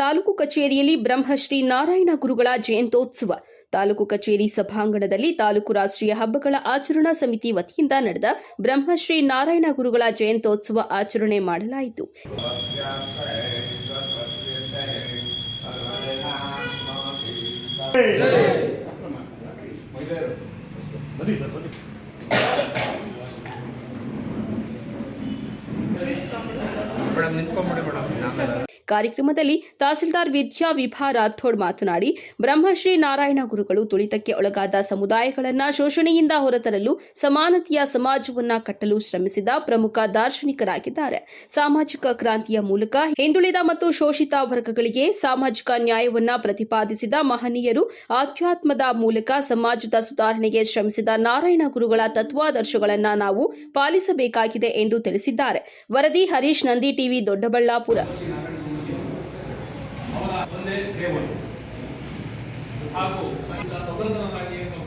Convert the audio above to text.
ತಾಲೂಕು ಕಚೇರಿಯಲ್ಲಿ ಬ್ರಹ್ಮಶ್ರೀ ನಾರಾಯಣ ಗುರುಗಳ ಜಯಂತ್ಯೋತ್ಸವ. ತಾಲೂಕು ಕಚೇರಿ ಸಭಾಂಗಣದಲ್ಲಿ ತಾಲೂಕು ರಾಷ್ಟ್ರೀಯ ಹಬ್ಬಗಳ ಆಚರಣಾ ಸಮಿತಿ ವತಿಯಿಂದ ನಡೆದ ಬ್ರಹ್ಮಶ್ರೀ ನಾರಾಯಣ ಗುರುಗಳ ಜಯಂತ್ಯೋತ್ಸವ ಆಚರಣೆ ಮಾಡಲಾಯಿತು. ಮೇಡಮ್, ನಿಂತ್ಕೊಂಬಿಡಿ ಮೇಡಮ್. ಕಾರ್ಯಕ್ರಮದಲ್ಲಿ ತಹಸೀಲ್ದಾರ್ ವಿದ್ಯಾ ವಿಭಾ ರಾಥೋಡ್ ಮಾತನಾಡಿ, ಬ್ರಹ್ಮಶ್ರೀ ನಾರಾಯಣ ಗುರುಗಳು ತುಳಿತಕ್ಕೆ ಒಳಗಾದ ಸಮುದಾಯಗಳನ್ನು ಶೋಷಣೆಯಿಂದ ಹೊರತರಲು ಸಮಾನತೆಯ ಸಮಾಜವನ್ನ ಕಟ್ಟಲು ಶ್ರಮಿಸಿದ ಪ್ರಮುಖ ದಾರ್ಶನಿಕರಾಗಿದ್ದಾರೆ. ಸಾಮಾಜಿಕ ಕ್ರಾಂತಿಯ ಮೂಲಕ ಹಿಂದುಳಿದ ಮತ್ತು ಶೋಷಿತ ವರ್ಗಗಳಿಗೆ ಸಾಮಾಜಿಕ ನ್ಯಾಯವನ್ನ ಪ್ರತಿಪಾದಿಸಿದ ಮಹನೀಯರು ಆಧ್ಯಾತ್ಮದ ಮೂಲಕ ಸಮಾಜದ ಸುಧಾರಣೆಗೆ ಶ್ರಮಿಸಿದ ನಾರಾಯಣ ಗುರುಗಳ ತತ್ವಾದರ್ಶಗಳನ್ನ ನಾವು ಪಾಲಿಸಬೇಕಾಗಿದೆ ಎಂದು ತಿಳಿಸಿದ್ದಾರೆ. ವರದಿ ಹರೀಶ್ ನಂದಿ ಟಿವಿ ದೊಡ್ಡಬಳ್ಳಾಪುರ. 근데 대원 하고 사이다 서던던 하기에서